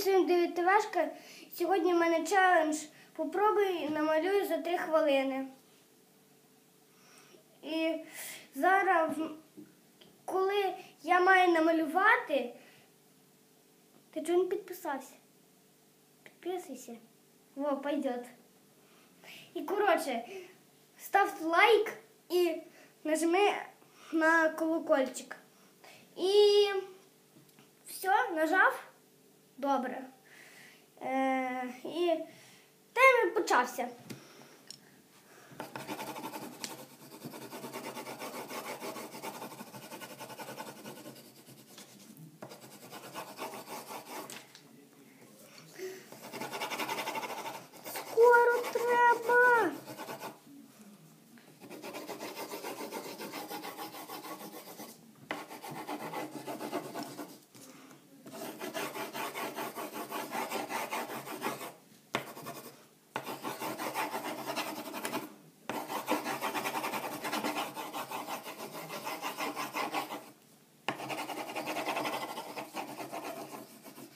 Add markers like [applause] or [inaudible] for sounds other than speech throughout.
сьогодні дев'ятивашка. Сьогодні в мене челендж. Попробуй намалюй за 3 хвилини. І зараз, коли я маю намалювати, ти чого не підписався? Підписуйся. Во, пойдет. І коротше, став лайк і нажми на колокольчик. І все, нажав. Добре. Е, і таймер почався. Скоро треба.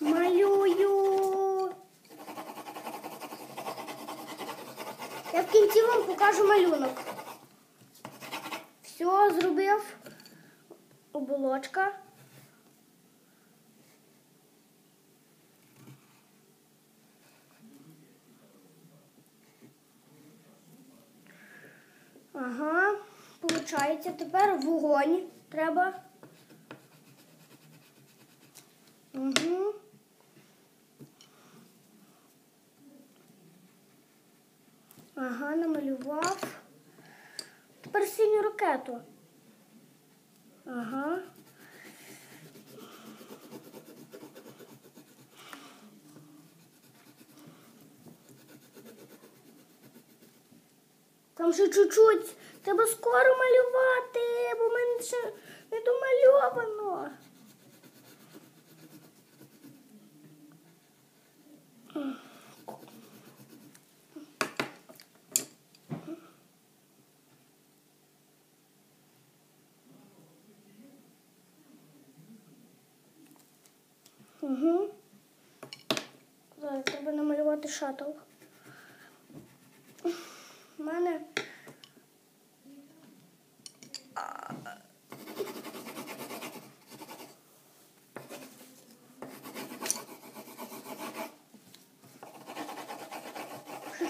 Малюю. Я в кінці вам покажу малюнок. Все, зробив. Оболочка. Ага, получається. Тепер вогонь треба. Угу. Ага, намалював. Тепер синю ракету. Ага. Там ще чуть-чуть. Треба скоро малювати, бо в мене ще не домальовано. Угу. Зараз треба намалювати шаттл. У мене.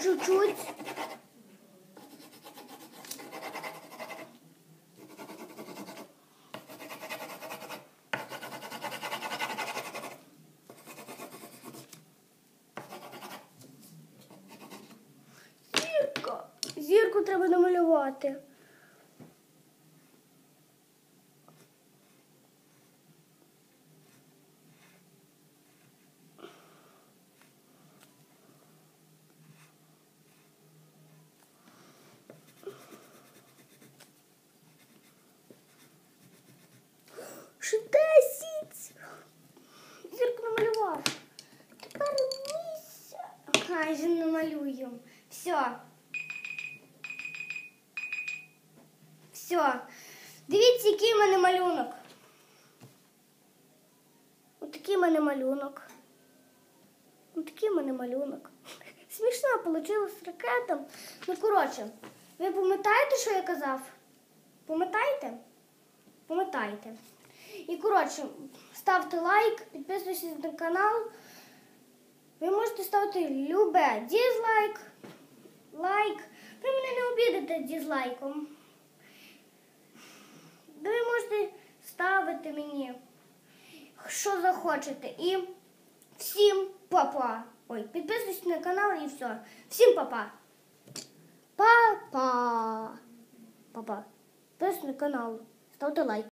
Чуть-чуть. Зірку треба намалювати. Ще. Зірку намалював. Тепер місяць. Хай же. Все. Все. Дивіться, який в мене малюнок. Отакий в мене малюнок. Отакий в мене малюнок. [laughs] Смішно вийшло з ракетом. Ну, коротше, ви пам'ятаєте, що я казав? Пам'ятаєте? Пам'ятаєте. І коротше, ставте лайк, підписуйтесь на канал. Ви можете ставити любе дізлайк, лайк. Ви мене не обідете дізлайком. ставити мені, що захочете. І всім папа. Ой, підписуйтесь на канал і все. Всім папа. Папа. Папа. Підписуйтесь на канал. Ставте лайк.